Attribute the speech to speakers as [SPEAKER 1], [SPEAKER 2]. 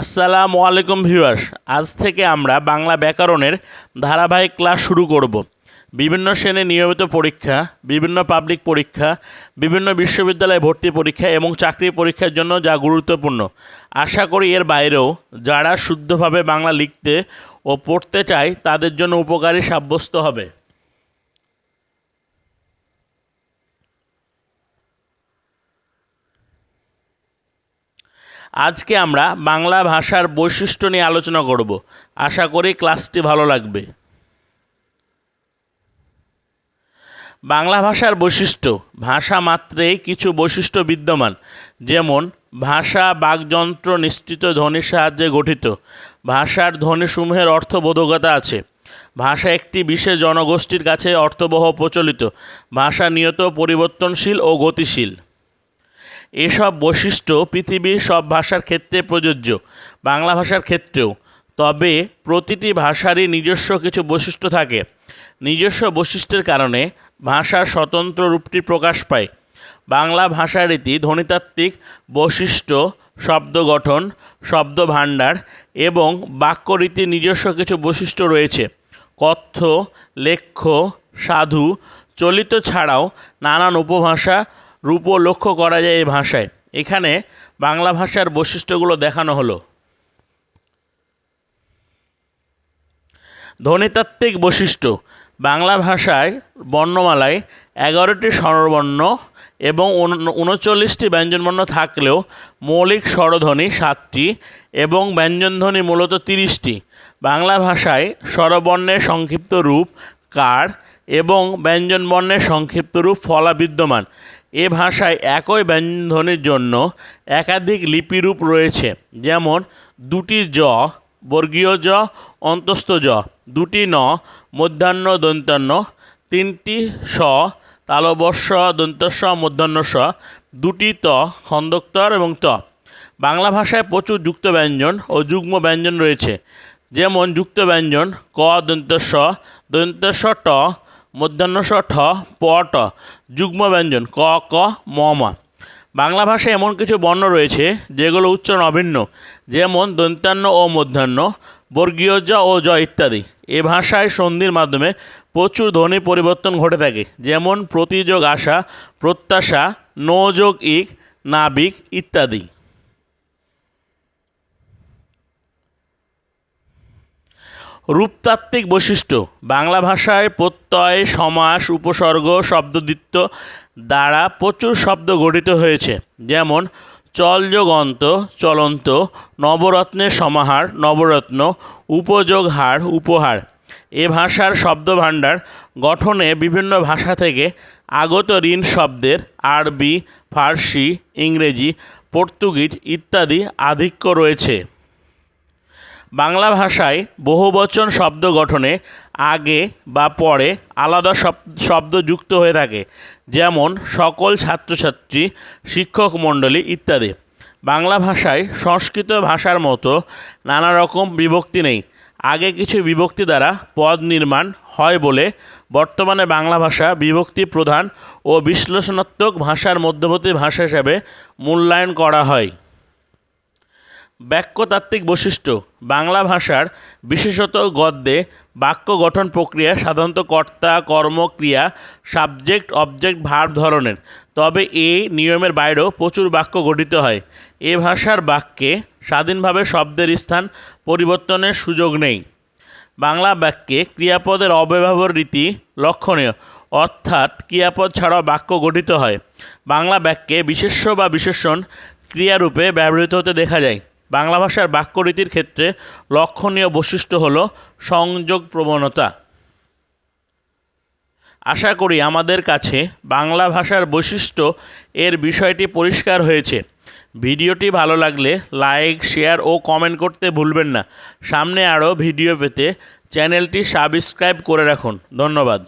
[SPEAKER 1] আসসালামু আলাইকুম ভিউয়ার্স। আজ থেকে আমরা বাংলা ব্যাকরণের ধারাবাহিক ক্লাস শুরু করব। বিভিন্ন শ্রেণির নিয়মিত পরীক্ষা, বিভিন্ন পাবলিক পরীক্ষা, বিভিন্ন বিশ্ববিদ্যালয়ে ভর্তি পরীক্ষা এবং চাকরি পরীক্ষার জন্য যা গুরুত্বপূর্ণ। আশা করি এর বাইরেও যারা শুদ্ধভাবে বাংলা লিখতে ও পড়তে চায় তাদের জন্য উপকারী সাব্যস্ত হবে। আজকে আমরা বাংলা ভাষার বৈশিষ্ট্য নিয়ে আলোচনা করব। আশা করি ক্লাসটি ভালো লাগবে। বাংলা ভাষার বৈশিষ্ট্য, ভাষা মাত্রেই কিছু বৈশিষ্ট্য বিদ্যমান। যেমন, ভাষা বাকযন্ত্র নিশ্চিত ধ্বনির সাহায্যে গঠিত। ভাষার ধ্বনিসমূহের অর্থবোধকতা আছে। ভাষা একটি বিশেষ জনগোষ্ঠীর কাছে অর্থবহ প্রচলিত। ভাষা নিয়ত পরিবর্তনশীল ও গতিশীল। এসব বৈশিষ্ট্য পৃথিবীর সব ভাষার ক্ষেত্রে প্রযোজ্য, বাংলা ভাষার ক্ষেত্রেও। তবে প্রতিটি ভাষারই নিজস্ব কিছু বৈশিষ্ট্য থাকে। নিজস্ব বৈশিষ্ট্যের কারণে ভাষার স্বতন্ত্র রূপটি প্রকাশ পায়। বাংলা ভাষারীতি ধ্বনিতাত্ত্বিক বৈশিষ্ট্য, শব্দ গঠন, শব্দ ভাণ্ডার এবং বাক্যরীতির নিজস্ব কিছু বৈশিষ্ট্য রয়েছে। কথ্য, লেখ্য, সাধু, চলিত ছাড়াও নানান উপভাষা রূপও লক্ষ্য করা যায় এই ভাষায়। এখানে বাংলা ভাষার বৈশিষ্ট্যগুলো দেখানো হলো। ধ্বনিতাত্ত্বিক বৈশিষ্ট্য। বাংলা ভাষায় বর্ণমালায় এগারোটি স্বরবর্ণ এবং উন- উনচল্লিশটি ব্যঞ্জনবর্ণ থাকলেও মৌলিক স্বরধ্বনি সাতটি এবং ব্যঞ্জনধ্বনি মূলত তিরিশটি। বাংলা ভাষায় স্বরবর্ণের সংক্ষিপ্ত রূপ কার এবং ব্যঞ্জনবর্ণের সংক্ষিপ্ত রূপ ফলা বিদ্যমান। এ ভাষায় একই ব্যঞ্জনধ্বনির জন্য একাধিক লিপিরূপ রয়েছে, যেমন দুটি জ, বর্গীয় জ, অন্তস্থ জ, দুটি ন, মধ্যাহ্ন দন্তান্ন তিনটি স তালবর্ষ দন্তস্ব মধ্যাহ্ন স দুটি ত খন্দক্তর এবং ত। বাংলা ভাষায় প্রচুর যুক্ত ব্যঞ্জন ও যুগ্ম ব্যঞ্জন রয়েছে, যেমন যুক্ত ব্যঞ্জন ক দন্তস্ব দন্তস্ব ট মধ্যাহ্ন স ঠ প ট যুগ্ম ব্যঞ্জন ক ক, ম ম। বাংলা ভাষায় এমন কিছু বর্ণ রয়েছে, যেগুলো উচ্চারণ অভিন্ন যেমন দন্তান্ন ও মধ্যাহ্ন বর্গীয় জ ও জ ইত্যাদি। এ ভাষায় সন্ধির মাধ্যমে প্রচুর ধ্বনি পরিবর্তন ঘটে থাকে, যেমন প্রতিযোগ আশা, প্রত্যাশা, নোযোগ ইক, নাবিক ইত্যাদি। রূপতাত্ত্বিক বৈশিষ্ট্য। বাংলা ভাষায় প্রত্যয়, সমাস, উপসর্গ শব্দদিত্য দ্বারা প্রচুর শব্দ গঠিত হয়েছে। যেমন, চলযোগন্ত, চলন্ত, নবরত্নের সমাহার, নবরত্ন উপযোগ হার উপহার। এ ভাষার শব্দভাণ্ডার গঠনে বিভিন্ন ভাষা থেকে আগত ঋণ শব্দের আরবি, ফার্সি, ইংরেজি, পর্তুগিজ ইত্যাদি আধিক্য রয়েছে। বাংলা ভাষায় বহুবচন শব্দ গঠনে আগে বা পরে আলাদা শব্দ যুক্ত হয়ে থাকে, যেমন সকল ছাত্রছাত্রী, শিক্ষক মণ্ডলী ইত্যাদি। বাংলা ভাষায় সংস্কৃত ভাষার মতো নানা রকম বিভক্তি নেই। আগে কিছু বিভক্তি দ্বারা পদ নির্মাণ হয় বলে বর্তমানে বাংলা ভাষা বিভক্তি প্রধান ও বিশ্লেষণাত্মক ভাষার মধ্যবর্তী ভাষা হিসাবে মূল্যায়ন করা হয়। বাক্যতাত্ত্বিক বৈশিষ্ট্য, বাংলা ভাষার বিশেষত গদ্যে বাক্য গঠন প্রক্রিয়া সাধারণত কর্তা, কর্ম, ক্রিয়া, সাবজেক্ট, অবজেক্ট, ভার্ব ধরনের। তবে এই নিয়মের বাইরেও প্রচুর বাক্য গঠিত হয়। এ ভাষার বাক্যে স্বাধীনভাবে শব্দের স্থান পরিবর্তনের সুযোগ নেই। বাংলা বাক্যে ক্রিয়াপদের অব্যবহার রীতি লক্ষণীয়, অর্থাৎ ক্রিয়াপদ ছাড়াও বাক্য গঠিত হয়। বাংলা বাক্যে বিশেষ্য বা বিশেষণ ক্রিয়ারূপে ব্যবহৃত হতে দেখা যায়। বাংলা ভাষার বাক্যরীতির ক্ষেত্রে লক্ষণীয় বৈশিষ্ট্য হল সংযোগ প্রবণতা আশা করি আমাদের কাছে বাংলা ভাষার বৈশিষ্ট্য এর বিষয়টি পরিষ্কার হয়েছে। ভিডিওটি ভালো লাগলে লাইক, শেয়ার ও কমেন্ট করতে ভুলবেন না। সামনে আরও ভিডিও পেতে চ্যানেলটি সাবস্ক্রাইব করে রাখুন। ধন্যবাদ।